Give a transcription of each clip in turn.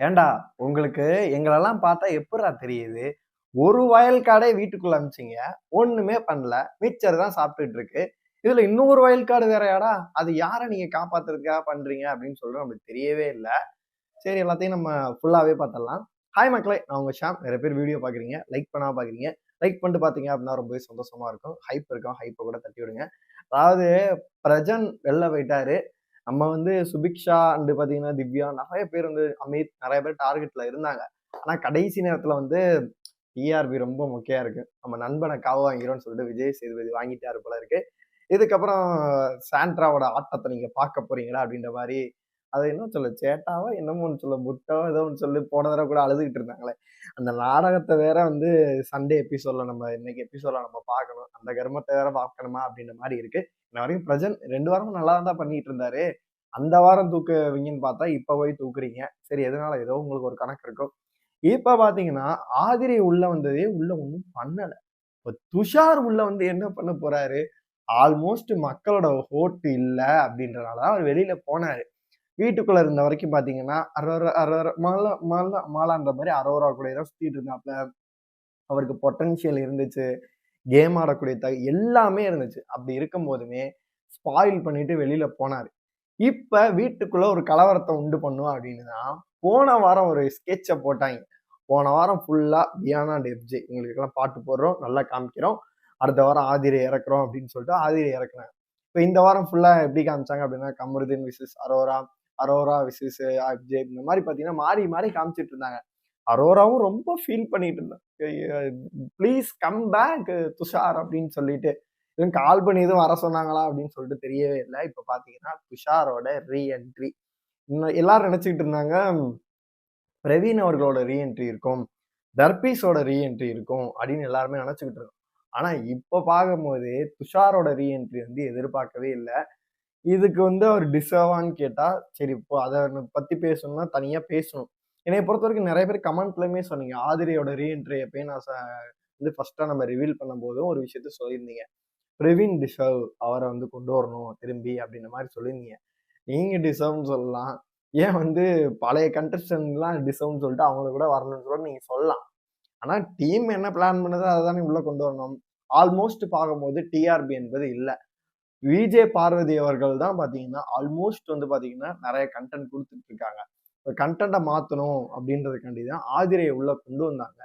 ஏண்டா உங்களுக்கு எங்களெல்லாம் பார்த்தா எப்படா தெரியுது? ஒரு வயல் காடே வீட்டுக்குள்ள அமிச்சிங்க. ஒண்ணுமே பண்ணல. மிச்சர் தான் சாப்பிட்டுட்டு இருக்கு இதுல இன்னொரு வயல்காடு வேறையாடா? அது யாரை நீங்க காப்பாத்துறதுக்கா பண்றீங்க அப்படின்னு சொல்ற நம்மளுக்கு தெரியவே இல்லை. சரி எல்லாத்தையும் நம்ம ஃபுல்லாவே பார்த்துடலாம் ஹாய் மக்களே நான் உங்க ஷாம். நிறைய பேர் வீடியோ பாக்குறீங்க. லைக் பண்ணா பாக்குறீங்க. லைக் பண்ணிட்டு பாத்தீங்க அப்படின்னா ரொம்பவே சந்தோஷமா இருக்கும். ஹைப் இருக்கும் ஹைப்பை கூட தட்டி விடுங்க. அதாவது பிரஜன் வெளில போயிட்டாரு. நம்ம வந்து சுபிக்ஷா அண்டு பார்த்தீங்கன்னா திவ்யா நிறைய பேர் வந்து அமித் நிறைய பேர் டார்கெட்டில் இருந்தாங்க. ஆனால் கடைசி நேரத்தில் வந்து டிஆர்பி ரொம்ப முக்கியம் இருக்கு. நம்ம நண்பனை காவ வாங்கிறோம்னு சொல்லிட்டு விஜய் சேதுபதி வாங்கிட்டாரு போல இருக்கு. இதுக்கப்புறம் சாண்ட்ராவோட ஆட்டத்தை நீங்க பார்க்க போறீங்களா அப்படின்ற மாதிரி அதை இன்னும் சொல்ல சேட்டாவா என்னமோ ஒன்று சொல்ல புட்டாவோ ஏதோ ஒன்று சொல்லி போன தடவை கூட அழுதுகிட்டு இருந்தாங்களே. அந்த நாடகத்தை வேற வந்து சண்டே எபிசோட்ல நம்ம இன்னைக்கு எபிசோட்ல நம்ம பார்க்கணும். அந்த கர்மத்தை வேற பார்க்கணுமா அப்படின்ற மாதிரி இருக்கு. இன்ன வரைக்கும் பிரஜன் ரெண்டு வாரமும் நல்லா தான் பண்ணிட்டு இருந்தாரு. அந்த வாரம் தூக்குவீங்கன்னு பார்த்தா இப்போ போய் தூக்குறீங்க. சரி எதனால? ஏதோ உங்களுக்கு ஒரு கணக்கு இருக்கும். இப்போ பார்த்தீங்கன்னா ஆதிரி உள்ள வந்ததே உள்ள ஒன்றும் பண்ணலை. இப்போ துஷார் உள்ள வந்து என்ன பண்ண போறாரு? ஆல்மோஸ்ட் மக்களோட ஓட்டு இல்லை அப்படின்றனால அவர் வெளியில போனாரு. வீட்டுக்குள்ள இருந்த வரைக்கும் பாத்தீங்கன்னா அரோரா அரோரா மாலா மாலா மாலான்ற மாதிரி அரோரா கூட தான் சுத்திட்டு இருந்தாப்ல. அவருக்கு பொட்டன்ஷியல் இருந்துச்சு. கேம் ஆடக்கூடிய தக எல்லாமே இருந்துச்சு. அப்படி இருக்கும் போதுமே ஸ்பாயில் பண்ணிட்டு வெளியில போனார். இப்போ வீட்டுக்குள்ள ஒரு கலவரத்தை உண்டு பண்ணும் அப்படின்னு தான் போன வாரம் ஒரு ஸ்கெட்சை போட்டாங்க. போன வாரம் ஃபுல்லாக பியானா டெப்ஜி எங்களுக்கெல்லாம் பாட்டு போடுறோம் நல்லா காமிக்கிறோம். அடுத்த வாரம் ஆதிரை இறக்குறோம் அப்படின்னு சொல்லிட்டு ஆதிரை இறக்குனாங்க. இப்போ இந்த வாரம் ஃபுல்லாக எப்படி காமிச்சாங்க அப்படின்னா Kamaruddin versus Aurora. Aurora versus அப்ஜே இந்த மாதிரி பார்த்தீங்கன்னா மாறி மாறி காமிச்சிட்டு இருந்தாங்க. அரோராவும் ரொம்ப ஃபீல் பண்ணிட்டு இருந்தாங்க ப்ளீஸ் கம் பேக் துஷார் அப்படின்னு சொல்லிட்டு. இதுவும் கால் பண்ணி எதுவும் வர சொன்னாங்களா? அப்படின்னு சொல்லிட்டு தெரியவே இல்லை. இப்போ பார்த்தீங்கன்னா துஷாரோட ரீஎன்ட்ரி இன்னும் எல்லாரும் நினச்சிக்கிட்டு இருந்தாங்க பிரவீன் அவர்களோட ரீஎன்ட்ரி இருக்கும் தர்பீஸோட ரீஎன்ட்ரி இருக்கும் அப்படின்னு எல்லாருமே நினச்சிக்கிட்டு இருக்கோம் ஆனால் இப்போ பார்க்கும்போது துஷாரோட ரீஎன்ட்ரி வந்து எதிர்பார்க்கவே இல்லை. இதுக்கு வந்து அவர் டிசர்வான்னு கேட்டால் சரி இப்போ அதை பற்றி பேசணும்னா தனியாக பேசணும். என்னை பொறுத்த வரைக்கும் நிறைய பேர் கமெண்ட்லையுமே சொன்னீங்க. ஆதிரியோட ரீஎன்ட்ரி எப்பயும் நான் வந்து ஃபர்ஸ்ட்டாக நம்ம ரிவீல் பண்ணும்போதும் ஒரு விஷயத்த சொல்லியிருந்தீங்க. பிரவீன் டிசர்வ் அவரை வந்து கொண்டு வரணும் திரும்பி அப்படின்ற மாதிரி சொல்லியிருந்தீங்க. நீங்கள் டிசர்வ்னு சொல்லலாம். ஏன் வந்து பழைய கண்டஸ்டன்ட்லாம் டிசர்வ்னு சொல்லிட்டு அவங்கள கூட வரணும்னு சொல்லிட்டு நீங்கள் சொல்லலாம். ஆனால் டீம் என்ன பிளான் பண்ணுதோ அதை தானே உள்ளே கொண்டு வரணும். ஆல்மோஸ்ட் பார்க்கும்போது டிஆர்பி என்பது இல்லை. விஜே பார்வதி அவர்கள் தான் பார்த்தீங்கன்னா ஆல்மோஸ்ட் வந்து பார்த்தீங்கன்னா நிறைய கண்டென்ட் கொடுத்துட்டு இருக்காங்க இப்போ கண்டென்ட்டை மாற்றணும் அப்படின்றதுக்காண்டி தான் ஆதிரையை உள்ளே கொண்டு வந்தாங்க.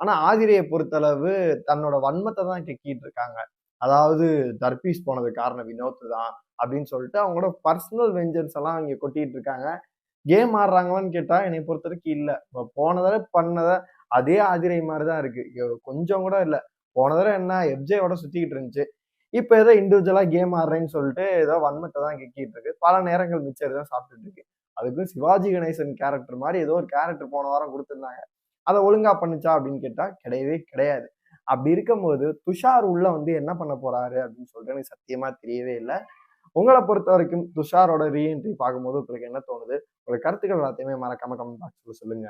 ஆனால் ஆதிரையை பொறுத்தளவு தன்னோட வன்மத்தை தான் கெக்கிட்டு இருக்காங்க அதாவது தர்பீஸ் போனது காரணம் வினோத் தான் அப்படின்னு சொல்லிட்டு அவங்களோட பர்சனல் வெஞ்சன்ஸ் எல்லாம் இங்கே கொட்டிட்டு இருக்காங்க கேம் ஆடுறாங்களான்னு கேட்டால் என்னை பொறுத்த வரைக்கும் இல்லை. இப்போ போன தடவை பண்ணதை அதே ஆதிரை மாதிரி தான் இருக்கு கொஞ்சம் கூட இல்லை. போன தடவை என்ன எப்ஜேவோட சுற்றிக்கிட்டு இருந்துச்சு. இப்போ ஏதோ இண்டிவிஜுவலாக கேம் ஆடுறேன்னு சொல்லிட்டு ஏதோ வன்மத்தை தான் கெக்கிட்டு இருக்கு. பல நேரங்கள் மிச்சர் தான் சாப்பிட்டுட்டு இருக்கு. அதுக்கும் சிவாஜி கணேசன் கேரக்டர் மாதிரி ஏதோ ஒரு கேரக்டர் போன வாரம் கொடுத்துருந்தாங்க. அதை ஒழுங்கா பண்ணுச்சா அப்படின்னு கேட்டா கிடையவே கிடையாது. அப்படி இருக்கும்போது துஷார் உள்ள வந்து என்ன பண்ண போறாரு அப்படின்னு சொல்லிட்டு எனக்கு சத்தியமா தெரியவே இல்லை. உங்களை பொறுத்த வரைக்கும் துஷாரோட ரீஎன்ட்ரி பார்க்கும்போது உங்களுக்கு என்ன தோணுது? உங்களோட கருத்துக்கள் எல்லாத்தையுமே மறக்காம கமெண்ட் பாக்ஸ்ல சொல்லுங்க.